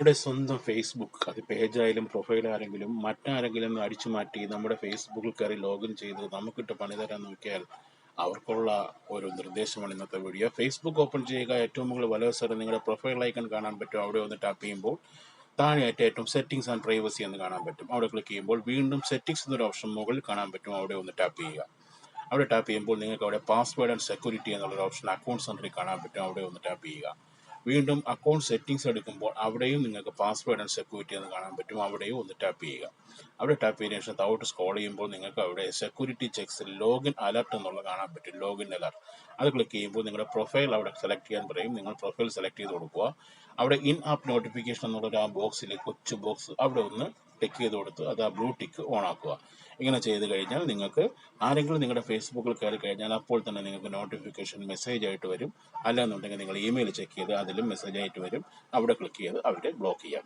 നമ്മുടെ സ്വന്തം ഫേസ്ബുക്ക് അത് പേജായാലും പ്രൊഫൈൽ ആരെങ്കിലും മറ്റാരെങ്കിലും അടിച്ചു മാറ്റി നമ്മുടെ ഫേസ്ബുക്കിൽ കയറി ലോഗിൻ ചെയ്ത് നമുക്കിട്ട് പണി തരാൻ നോക്കിയാൽ അവർക്കുള്ള ഒരു നിർദ്ദേശമാണ് ഇന്നത്തെ വീഡിയോ ഫേസ്ബുക്ക് ഓപ്പൺ ചെയ്യുക ഏറ്റവും മുകളിൽ വലവസരം നിങ്ങളുടെ പ്രൊഫൈൽ ഐക്കൺ കാണാൻ പറ്റും. അവിടെ ഒന്ന് ടാപ്പ് ചെയ്യുമ്പോൾ താഴെയായിട്ട് ഏറ്റവും സെറ്റിംഗ്സ് ആൻഡ് പ്രൈവസി എന്ന് കാണാൻ പറ്റും. അവിടെ ക്ലിക്ക് ചെയ്യുമ്പോൾ വീണ്ടും സെറ്റിംഗ്സ് എന്നൊരു ഓപ്ഷൻ മുകളിൽ കാണാൻ പറ്റും. അവിടെ ഒന്ന് ടാപ്പ് ചെയ്യുക. അവിടെ ടാപ്പ് ചെയ്യുമ്പോൾ നിങ്ങൾക്ക് അവിടെ പാസ്വേഡ് ആൻഡ് സെക്യൂരിറ്റി എന്നുള്ള ഓപ്ഷൻ അക്കൗണ്ട് സെന്ററിൽ കാണാൻ പറ്റും. അവിടെ ഒന്ന് ടാപ്പ് ചെയ്യുക. വീണ്ടും അക്കൗണ്ട് സെറ്റിംഗ്സ് എടുക്കുമ്പോൾ അവിടെയും നിങ്ങൾക്ക് പാസ്വേഡ് ആൻഡ് സെക്യൂരിറ്റി എന്ന് കാണാൻ പറ്റും. അവിടെയും ഒന്ന് ടാപ്പ് ചെയ്യുക. അവിടെ ടാപ്പ് ചെയ്തതിനു ശേഷം താഴോട്ട് സ്ക്രോൾ ചെയ്യുമ്പോൾ നിങ്ങൾക്ക് അവിടെ സെക്യൂരിറ്റി ചെക്സ് ലോഗിൻ അലർട്ട് എന്നുള്ളത് കാണാൻ പറ്റും. ലോഗിൻ അലർട്ട് അത് ക്ലിക്ക് ചെയ്യുമ്പോൾ നിങ്ങളുടെ പ്രൊഫൈൽ അവിടെ സെലക്ട് ചെയ്യാൻ പറയും. നിങ്ങൾ പ്രൊഫൈൽ സെലക്ട് ചെയ്ത് കൊടുക്കുക. അവിടെ ഇൻ ആപ്പ് നോട്ടിഫിക്കേഷൻ എന്നുള്ള ആ ബോക്സിൽ കൊച്ചു ബോക്സ് അവിടെ ഒന്ന് ടിക്ക് ചെയ്ത് കൊടുത്ത് അത് ആ ബ്ലൂ ടിക്ക് ഓൺ ആക്കുക. ഇങ്ങനെ ചെയ്ത് കഴിഞ്ഞാൽ നിങ്ങൾക്ക് ആരെങ്കിലും നിങ്ങളുടെ ഫേസ്ബുക്കിൽ കയറി കഴിഞ്ഞാൽ അപ്പോൾ തന്നെ നിങ്ങൾക്ക് നോട്ടിഫിക്കേഷൻ മെസ്സേജ് ആയിട്ട് വരും. അല്ലാന്നുണ്ടെങ്കിൽ നിങ്ങൾ ഇമെയിൽ ചെക്ക് ചെയ്ത് അതിലും മെസ്സേജ് ആയിട്ട് വരും. അവിടെ ക്ലിക്ക് ചെയ്ത് അവരെ ബ്ലോക്ക് ചെയ്യാം.